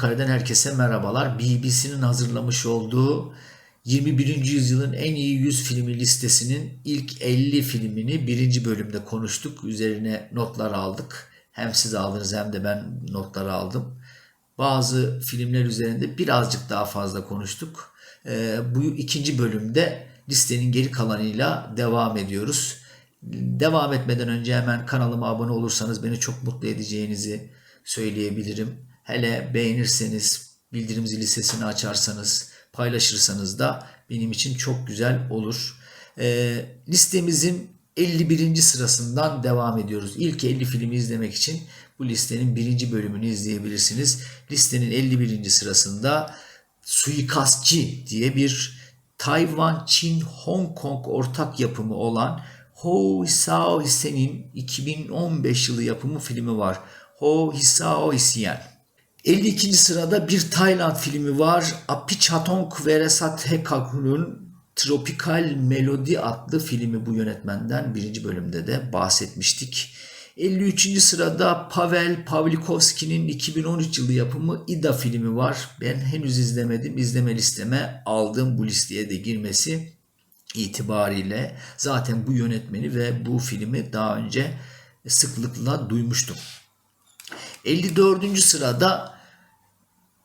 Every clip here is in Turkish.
Saniyede 24 kareden herkese merhabalar. BBC'nin hazırlamış olduğu 21. yüzyılın en iyi 100 filmi listesinin ilk 50 filmini birinci bölümde konuştuk. Üzerine notlar aldık. Hem siz aldınız hem de ben notları aldım. Bazı filmler üzerinde birazcık daha fazla konuştuk. Ee, bu ikinci bölümde listenin geri kalanıyla devam ediyoruz. Devam etmeden önce hemen kanalıma abone olursanız beni çok mutlu edeceğinizi söyleyebilirim. Hele beğenirseniz, bildirim zili sesini açarsanız, paylaşırsanız da benim için çok güzel olur. Ee, listemizin 51. sırasından devam ediyoruz. İlk 50 filmi izlemek için bu listenin birinci bölümünü izleyebilirsiniz. Listenin 51. sırasında Suikastçı diye bir Tayvan, Çin, Hong Kong ortak yapımı olan Ho Hisao Hisen'in 2015 yılı yapımı filmi var. Ho Hisao Hisen. 52. sırada bir Tayland filmi var. Apichatong Veresatekaku'nun Tropikal Melodi adlı filmi bu yönetmenden birinci bölümde de bahsetmiştik. 53. sırada Pavel Pavlikovski'nin 2013 yılı yapımı Ida filmi var. Ben henüz izlemedim. İzleme listeme aldım bu listeye de girmesi itibariyle. Zaten bu yönetmeni ve bu filmi daha önce sıklıkla duymuştum. 54. sırada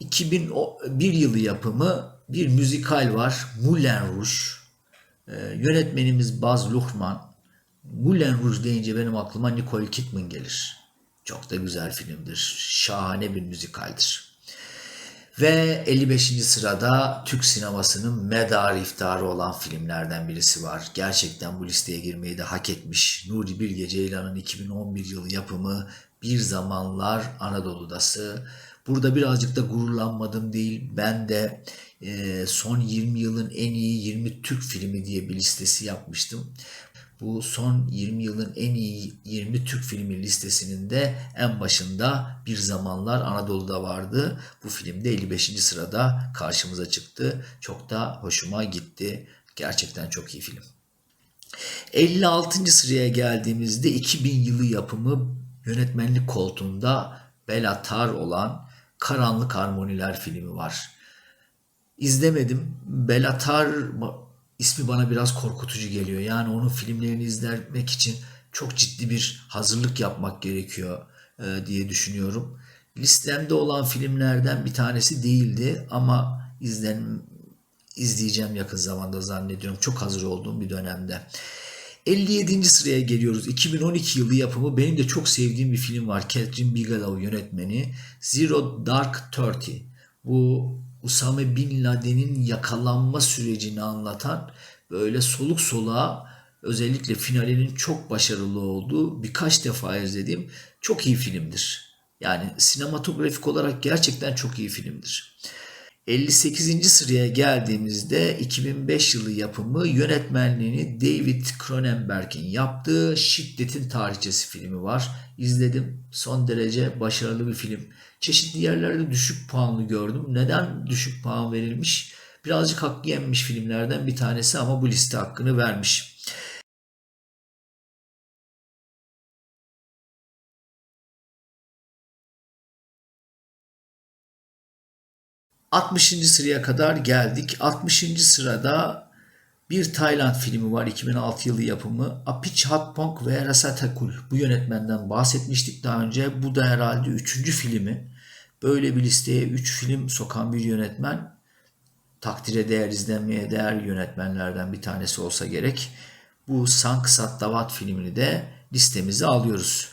2001 yılı yapımı bir müzikal var. Moulin Rouge. Ee, yönetmenimiz Baz Luhrmann. Moulin Rouge deyince benim aklıma Nicole Kidman gelir. Çok da güzel filmdir. Şahane bir müzikaldir. Ve 55. sırada Türk sinemasının medar iftarı olan filmlerden birisi var. Gerçekten bu listeye girmeyi de hak etmiş. Nuri Bilge Ceylan'ın 2011 yılı yapımı Bir Zamanlar Anadolu'dası. Burada birazcık da gururlanmadım değil. Ben de e, son 20 yılın en iyi 20 Türk filmi diye bir listesi yapmıştım. Bu son 20 yılın en iyi 20 Türk filmi listesinin de en başında Bir Zamanlar Anadolu'da vardı. Bu film de 55. sırada karşımıza çıktı. Çok da hoşuma gitti. Gerçekten çok iyi film. 56. sıraya geldiğimizde 2000 yılı yapımı yönetmenlik koltuğunda Belatar olan Karanlık Harmoniler filmi var. İzlemedim. Belatar ismi bana biraz korkutucu geliyor. Yani onun filmlerini izlemek için çok ciddi bir hazırlık yapmak gerekiyor e, diye düşünüyorum. Listemde olan filmlerden bir tanesi değildi ama izlen izleyeceğim yakın zamanda zannediyorum. Çok hazır olduğum bir dönemde. 57. sıraya geliyoruz. 2012 yılı yapımı benim de çok sevdiğim bir film var. Catherine Bigelow yönetmeni. Zero Dark Thirty. Bu Usame Bin Laden'in yakalanma sürecini anlatan böyle soluk soluğa özellikle finalinin çok başarılı olduğu birkaç defa izlediğim çok iyi filmdir. Yani sinematografik olarak gerçekten çok iyi filmdir. 58. sıraya geldiğimizde 2005 yılı yapımı yönetmenliğini David Cronenberg'in yaptığı Şiddetin Tarihçesi filmi var. İzledim. Son derece başarılı bir film. Çeşitli yerlerde düşük puanlı gördüm. Neden düşük puan verilmiş? Birazcık hakkı yenmiş filmlerden bir tanesi ama bu liste hakkını vermiş. 60. sıraya kadar geldik. 60. sırada bir Tayland filmi var 2006 yılı yapımı. Apichatpong ve Rasatakul. Bu yönetmenden bahsetmiştik daha önce. Bu da herhalde 3. filmi. Böyle bir listeye 3 film sokan bir yönetmen takdire değer izlenmeye değer yönetmenlerden bir tanesi olsa gerek. Bu Sank Davat filmini de listemize alıyoruz.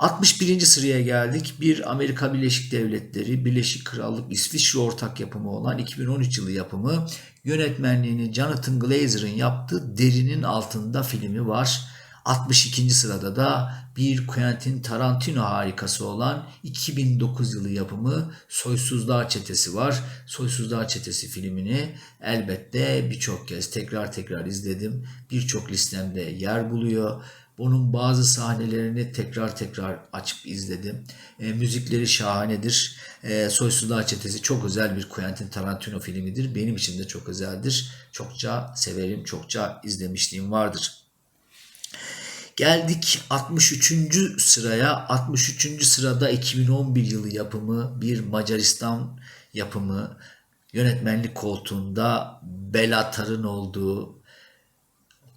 61. sıraya geldik. Bir Amerika Birleşik Devletleri, Birleşik Krallık, İsviçre ortak yapımı olan 2013 yılı yapımı yönetmenliğini Jonathan Glazer'ın yaptığı Derinin Altında filmi var. 62. sırada da bir Quentin Tarantino harikası olan 2009 yılı yapımı Soysuzlar Çetesi var. Soysuzlar Çetesi filmini elbette birçok kez tekrar tekrar izledim. Birçok listemde yer buluyor. Bunun bazı sahnelerini tekrar tekrar açıp izledim. E, müzikleri şahanedir. E, Soysuzlar Çetesi çok özel bir Quentin Tarantino filmidir. Benim için de çok özeldir. Çokça severim, çokça izlemişliğim vardır. Geldik 63. sıraya. 63. sırada 2011 yılı yapımı bir Macaristan yapımı yönetmenlik koltuğunda Belatar'ın olduğu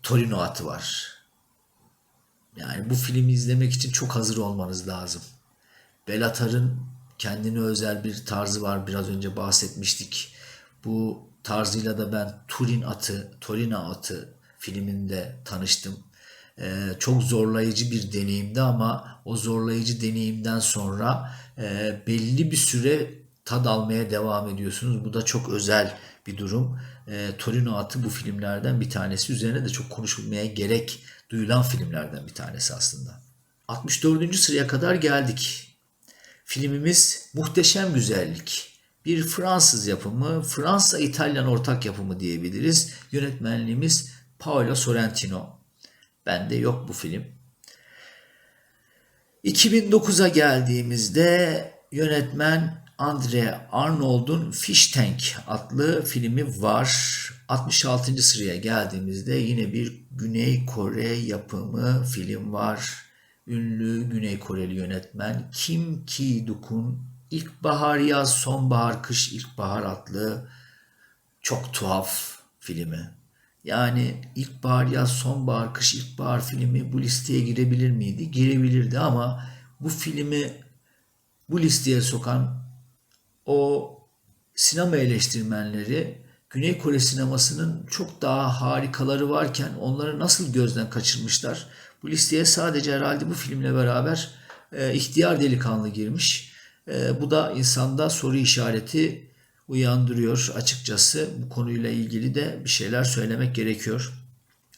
Torino atı var. Yani bu filmi izlemek için çok hazır olmanız lazım. Belatar'ın kendine özel bir tarzı var. Biraz önce bahsetmiştik. Bu tarzıyla da ben Turin atı, Torino atı filminde tanıştım. Ee, çok zorlayıcı bir deneyimdi ama o zorlayıcı deneyimden sonra e, belli bir süre tad almaya devam ediyorsunuz. Bu da çok özel bir durum. E, Torino atı bu filmlerden bir tanesi. Üzerine de çok konuşulmaya gerek duyulan filmlerden bir tanesi aslında. 64. sıraya kadar geldik. Filmimiz Muhteşem Güzellik. Bir Fransız yapımı, Fransa-İtalyan ortak yapımı diyebiliriz. Yönetmenliğimiz Paolo Sorrentino. Bende yok bu film. 2009'a geldiğimizde yönetmen Andre Arnold'un Fish Tank adlı filmi var. 66. sıraya geldiğimizde yine bir Güney Kore yapımı film var. Ünlü Güney Koreli yönetmen Kim Ki-duk'un İlkbahar Yaz, Sonbahar, Kış, İlkbahar adlı çok tuhaf filmi. Yani ilkbahar, yaz, sonbahar, kış, ilkbahar filmi bu listeye girebilir miydi? Girebilirdi ama bu filmi bu listeye sokan o sinema eleştirmenleri Güney Kore sinemasının çok daha harikaları varken onları nasıl gözden kaçırmışlar? Bu listeye sadece herhalde bu filmle beraber e, ihtiyar delikanlı girmiş. E, bu da insanda soru işareti uyandırıyor açıkçası. Bu konuyla ilgili de bir şeyler söylemek gerekiyor.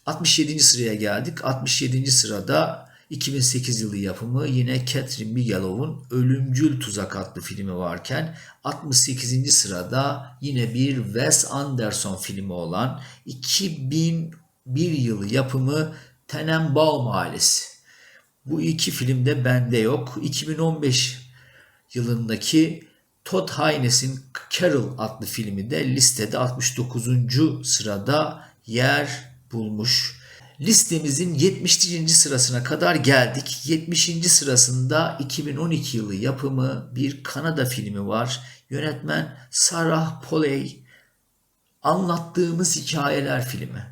67. sıraya geldik. 67. sırada 2008 yılı yapımı yine Catherine Bigelow'un Ölümcül Tuzak adlı filmi varken 68. sırada yine bir Wes Anderson filmi olan 2001 yılı yapımı Tenenbaum Ailesi. Bu iki film de bende yok. 2015 yılındaki Todd Haynes'in Carol adlı filmi de listede 69. sırada yer bulmuş. Listemizin 70. sırasına kadar geldik. 70. sırasında 2012 yılı yapımı bir Kanada filmi var. Yönetmen Sarah Polley. Anlattığımız Hikayeler filmi.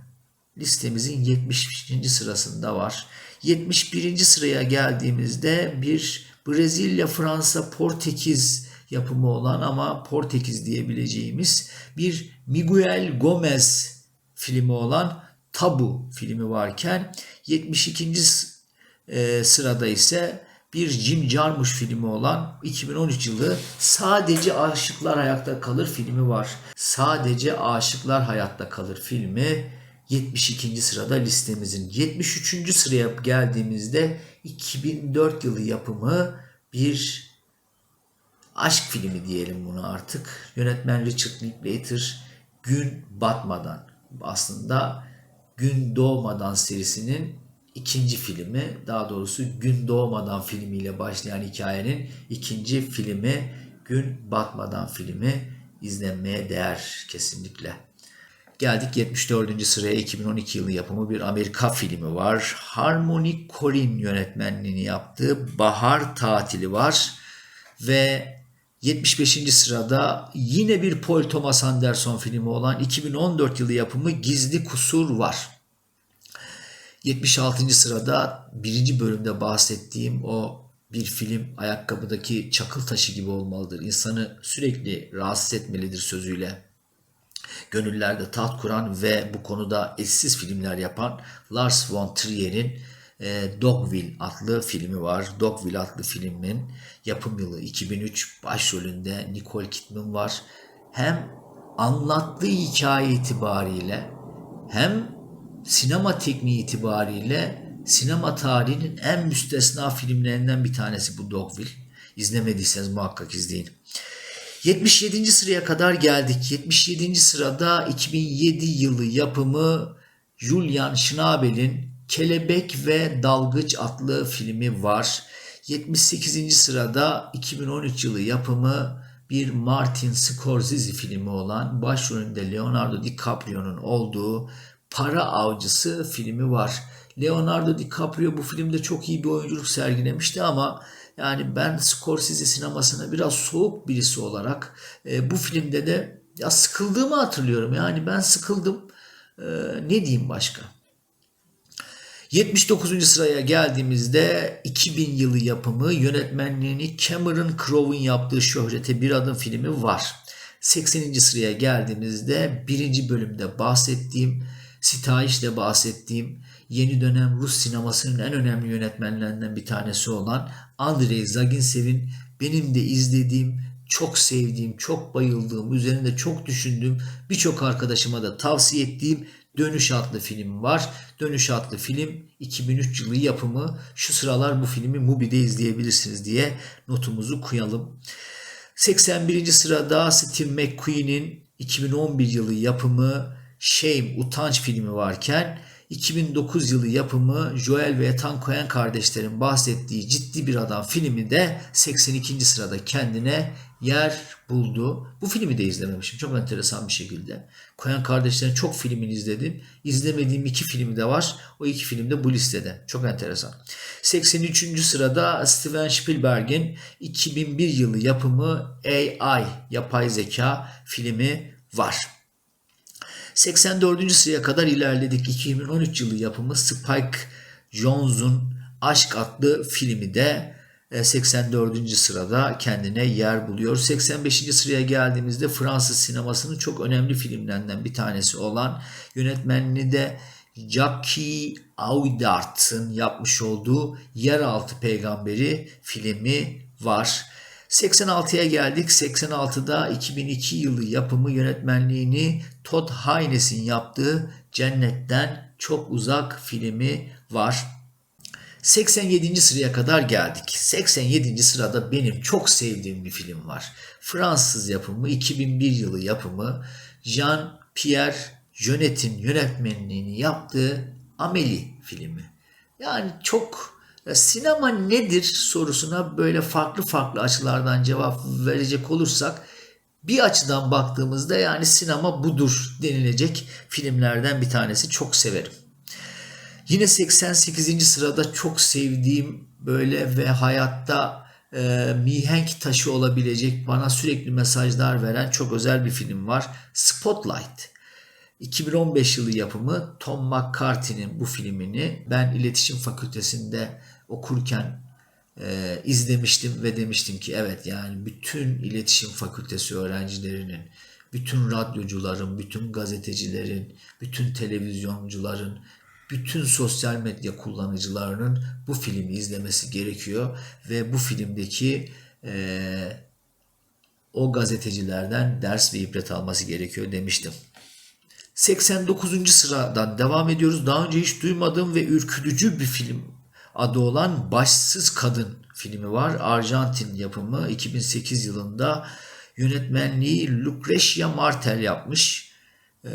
Listemizin 70. sırasında var. 71. sıraya geldiğimizde bir Brezilya, Fransa, Portekiz yapımı olan ama Portekiz diyebileceğimiz bir Miguel Gomez filmi olan Tabu filmi varken 72. E, sırada ise bir Jim Jarmusch filmi olan 2013 yılı Sadece Aşıklar Hayatta Kalır filmi var. Sadece Aşıklar Hayatta Kalır filmi 72. sırada listemizin. 73. sıraya geldiğimizde 2004 yılı yapımı bir aşk filmi diyelim bunu artık. Yönetmen Richard Linklater Gün Batmadan aslında Gün Doğmadan serisinin ikinci filmi daha doğrusu Gün Doğmadan filmiyle başlayan hikayenin ikinci filmi Gün Batmadan filmi izlenmeye değer kesinlikle. Geldik 74. sıraya 2012 yılı yapımı bir Amerika filmi var. Harmony Korine yönetmenliğini yaptığı Bahar Tatili var. Ve 75. sırada yine bir Paul Thomas Anderson filmi olan 2014 yılı yapımı Gizli Kusur var. 76. sırada birinci bölümde bahsettiğim o bir film ayakkabıdaki çakıl taşı gibi olmalıdır. İnsanı sürekli rahatsız etmelidir sözüyle. Gönüllerde taht kuran ve bu konuda eşsiz filmler yapan Lars von Trier'in e, Dogville adlı filmi var. Dogville adlı filmin yapım yılı 2003 başrolünde Nicole Kidman var. Hem anlattığı hikaye itibariyle hem sinema tekniği itibariyle sinema tarihinin en müstesna filmlerinden bir tanesi bu Dogville. İzlemediyseniz muhakkak izleyin. 77. sıraya kadar geldik. 77. sırada 2007 yılı yapımı Julian Schnabel'in Kelebek ve Dalgıç adlı filmi var. 78. sırada 2013 yılı yapımı bir Martin Scorsese filmi olan başrolünde Leonardo DiCaprio'nun olduğu Para Avcısı filmi var. Leonardo DiCaprio bu filmde çok iyi bir oyunculuk sergilemişti ama yani ben Scorsese sinemasına biraz soğuk birisi olarak e, bu filmde de ya sıkıldığımı hatırlıyorum. Yani ben sıkıldım. E, ne diyeyim başka? 79. sıraya geldiğimizde 2000 yılı yapımı yönetmenliğini Cameron Crowe'un yaptığı Şöhrete Bir Adım filmi var. 80. sıraya geldiğimizde birinci bölümde bahsettiğim, Sitayiş'te bahsettiğim yeni dönem Rus sinemasının en önemli yönetmenlerinden bir tanesi olan Andrei Zagintsev'in benim de izlediğim, çok sevdiğim, çok bayıldığım, üzerinde çok düşündüğüm, birçok arkadaşıma da tavsiye ettiğim Dönüş adlı film var. Dönüş adlı film 2003 yılı yapımı. Şu sıralar bu filmi Mubi'de izleyebilirsiniz diye notumuzu koyalım. 81. sırada Steve McQueen'in 2011 yılı yapımı Shame, Utanç filmi varken 2009 yılı yapımı Joel ve Ethan Coen kardeşlerin bahsettiği Ciddi Bir Adam filmi de 82. sırada kendine yer buldu. Bu filmi de izlememişim çok enteresan bir şekilde. Coen kardeşlerin çok filmini izledim. İzlemediğim iki filmi de var. O iki film de bu listede. Çok enteresan. 83. sırada Steven Spielberg'in 2001 yılı yapımı AI, yapay zeka filmi var. 84. sıraya kadar ilerledik. 2013 yılı yapımı Spike Jonze'un Aşk adlı filmi de 84. E, sırada kendine yer buluyor. 85. sıraya geldiğimizde Fransız sinemasının çok önemli filmlerinden bir tanesi olan yönetmenliği de Jacques Audart'ın yapmış olduğu Yeraltı Peygamberi filmi var. 86'ya geldik. 86'da 2002 yılı yapımı yönetmenliğini Todd Haynes'in yaptığı Cennetten Çok Uzak filmi var. 87. sıraya kadar geldik. 87. sırada benim çok sevdiğim bir film var. Fransız yapımı, 2001 yılı yapımı Jean-Pierre Jeunett'in yönetmenliğini yaptığı Amélie filmi. Yani çok sinema nedir sorusuna böyle farklı farklı açılardan cevap verecek olursak bir açıdan baktığımızda yani sinema budur denilecek filmlerden bir tanesi çok severim. Yine 88. sırada çok sevdiğim böyle ve hayatta e, mihenk taşı olabilecek bana sürekli mesajlar veren çok özel bir film var. Spotlight. 2015 yılı yapımı Tom McCarthy'nin bu filmini ben iletişim fakültesinde okurken e, izlemiştim ve demiştim ki evet yani bütün iletişim fakültesi öğrencilerinin, bütün radyocuların, bütün gazetecilerin, bütün televizyoncuların, bütün sosyal medya kullanıcılarının bu filmi izlemesi gerekiyor ve bu filmdeki e, o gazetecilerden ders ve ibret alması gerekiyor demiştim. 89. sıradan devam ediyoruz. Daha önce hiç duymadığım ve ürkütücü bir film adı olan Başsız Kadın filmi var. Arjantin yapımı 2008 yılında yönetmenliği Lucrecia Martel yapmış. Ee,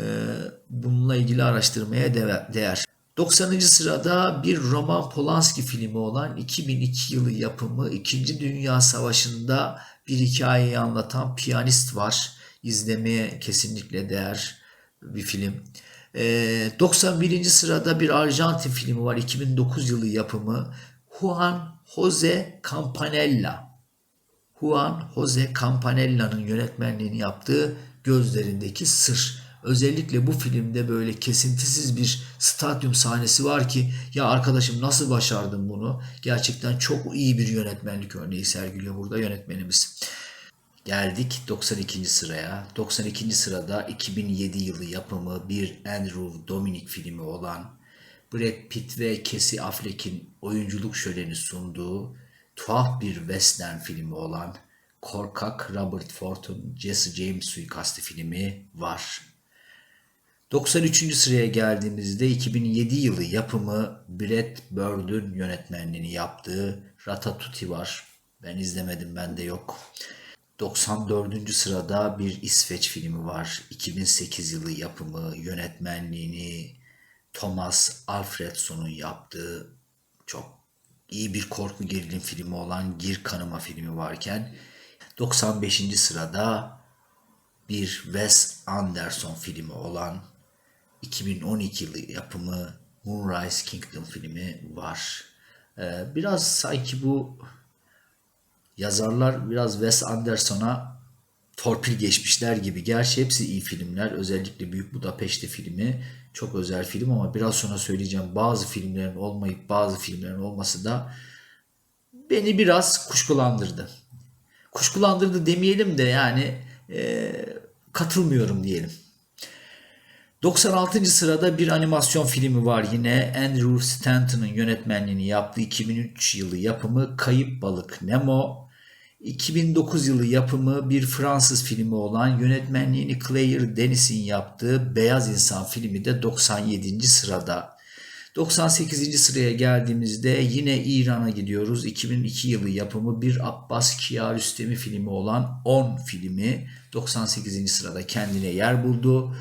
bununla ilgili araştırmaya değer. 90. sırada bir Roman Polanski filmi olan 2002 yılı yapımı 2. Dünya Savaşı'nda bir hikayeyi anlatan Piyanist var. İzlemeye kesinlikle değer bir film. 91. Ee, sırada bir Arjantin filmi var. 2009 yılı yapımı. Juan Jose Campanella. Juan Jose Campanella'nın yönetmenliğini yaptığı Gözlerindeki Sır. Özellikle bu filmde böyle kesintisiz bir stadyum sahnesi var ki ya arkadaşım nasıl başardın bunu? Gerçekten çok iyi bir yönetmenlik örneği sergiliyor burada yönetmenimiz. Geldik 92. sıraya. 92. sırada 2007 yılı yapımı bir Andrew Dominic filmi olan Brad Pitt ve Casey Affleck'in oyunculuk şöleni sunduğu tuhaf bir western filmi olan Korkak Robert Fort'un Jesse James suikastı filmi var. 93. sıraya geldiğimizde 2007 yılı yapımı Brad Bird'ün yönetmenliğini yaptığı Ratatouille var. Ben izlemedim, bende yok. 94. sırada bir İsveç filmi var. 2008 yılı yapımı, yönetmenliğini Thomas Alfredson'un yaptığı çok iyi bir korku gerilim filmi olan Gir Kanıma filmi varken 95. sırada bir Wes Anderson filmi olan 2012 yılı yapımı Moonrise Kingdom filmi var. Ee, biraz sanki bu yazarlar biraz Wes Anderson'a torpil geçmişler gibi. Gerçi hepsi iyi filmler. Özellikle Büyük Budapeşte filmi çok özel film ama biraz sonra söyleyeceğim bazı filmlerin olmayıp bazı filmlerin olması da beni biraz kuşkulandırdı. Kuşkulandırdı demeyelim de yani e, katılmıyorum diyelim. 96. sırada bir animasyon filmi var yine. Andrew Stanton'ın yönetmenliğini yaptığı 2003 yılı yapımı Kayıp Balık Nemo. 2009 yılı yapımı bir Fransız filmi olan yönetmenliğini Claire Denis'in yaptığı Beyaz İnsan filmi de 97. sırada. 98. sıraya geldiğimizde yine İran'a gidiyoruz. 2002 yılı yapımı bir Abbas Kiarostami filmi olan 10 filmi 98. sırada kendine yer buldu.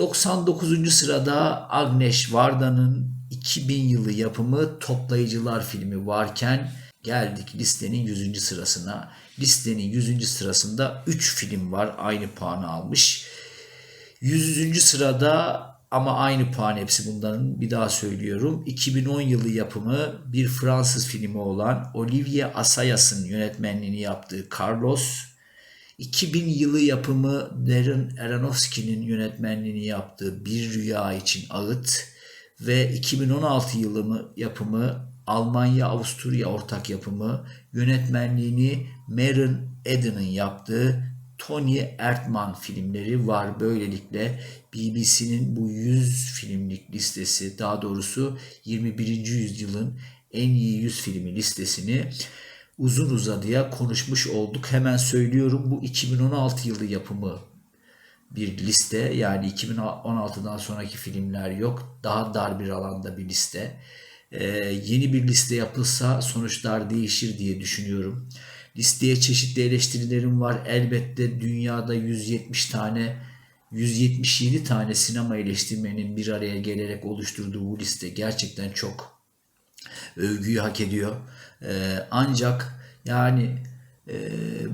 99. sırada Agnes Varda'nın 2000 yılı yapımı Toplayıcılar filmi varken geldik listenin 100. sırasına. Listenin 100. sırasında 3 film var aynı puanı almış. 100. sırada ama aynı puan hepsi bunların bir daha söylüyorum. 2010 yılı yapımı bir Fransız filmi olan Olivier Assayas'ın yönetmenliğini yaptığı Carlos. 2000 yılı yapımı Darren Aronofsky'nin yönetmenliğini yaptığı Bir Rüya için Ağıt ve 2016 yılı yapımı Almanya-Avusturya ortak yapımı yönetmenliğini Maren Eden'ın yaptığı Tony Erdmann filmleri var. Böylelikle BBC'nin bu 100 filmlik listesi daha doğrusu 21. yüzyılın en iyi 100 filmi listesini uzun uzadıya konuşmuş olduk. Hemen söylüyorum bu 2016 yılı yapımı bir liste. Yani 2016'dan sonraki filmler yok. Daha dar bir alanda bir liste. Ee, yeni bir liste yapılsa sonuçlar değişir diye düşünüyorum. Listeye çeşitli eleştirilerim var. Elbette dünyada 170 tane 177 tane sinema eleştirmenin bir araya gelerek oluşturduğu bu liste gerçekten çok övgüyü hak ediyor. Ee, ancak yani e,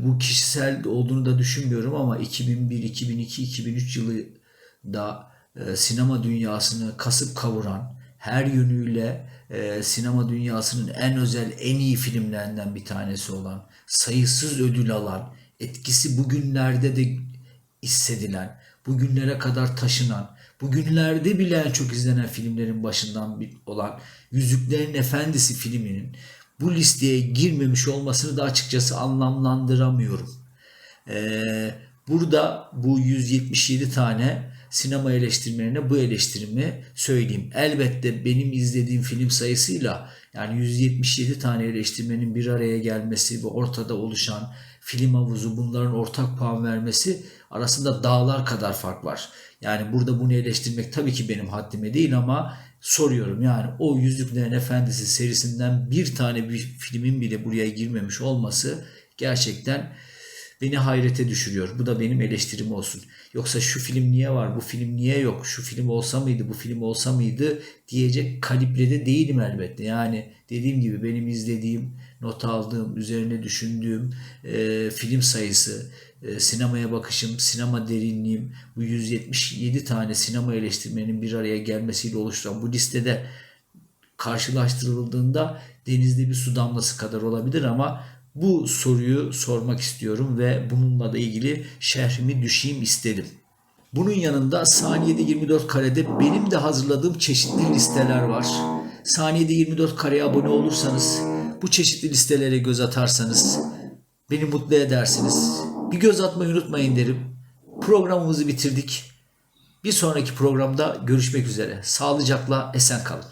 bu kişisel olduğunu da düşünmüyorum ama 2001, 2002, 2003 yılı da e, sinema dünyasını kasıp kavuran her yönüyle e, sinema dünyasının en özel, en iyi filmlerinden bir tanesi olan, sayısız ödül alan, etkisi bugünlerde de hissedilen, bugünlere kadar taşınan, bugünlerde bile çok izlenen filmlerin başından olan Yüzüklerin Efendisi filminin bu listeye girmemiş olmasını da açıkçası anlamlandıramıyorum. Ee, burada bu 177 tane sinema eleştirmenine bu eleştirimi söyleyeyim. Elbette benim izlediğim film sayısıyla yani 177 tane eleştirmenin bir araya gelmesi ve ortada oluşan film havuzu bunların ortak puan vermesi arasında dağlar kadar fark var. Yani burada bunu eleştirmek tabii ki benim haddime değil ama soruyorum yani o Yüzüklerin Efendisi serisinden bir tane bir filmin bile buraya girmemiş olması gerçekten beni hayrete düşürüyor. Bu da benim eleştirim olsun. Yoksa şu film niye var, bu film niye yok, şu film olsa mıydı, bu film olsa mıydı diyecek kalibrede değilim elbette. Yani dediğim gibi benim izlediğim, not aldığım, üzerine düşündüğüm e, film sayısı, sinemaya bakışım, sinema derinliğim, bu 177 tane sinema eleştirmenin bir araya gelmesiyle oluşturan bu listede karşılaştırıldığında denizde bir su damlası kadar olabilir ama bu soruyu sormak istiyorum ve bununla da ilgili şehrimi düşeyim istedim. Bunun yanında saniyede 24 karede benim de hazırladığım çeşitli listeler var. Saniyede 24 kareye abone olursanız, bu çeşitli listelere göz atarsanız beni mutlu edersiniz. Bir göz atmayı unutmayın derim. Programımızı bitirdik. Bir sonraki programda görüşmek üzere. Sağlıcakla esen kalın.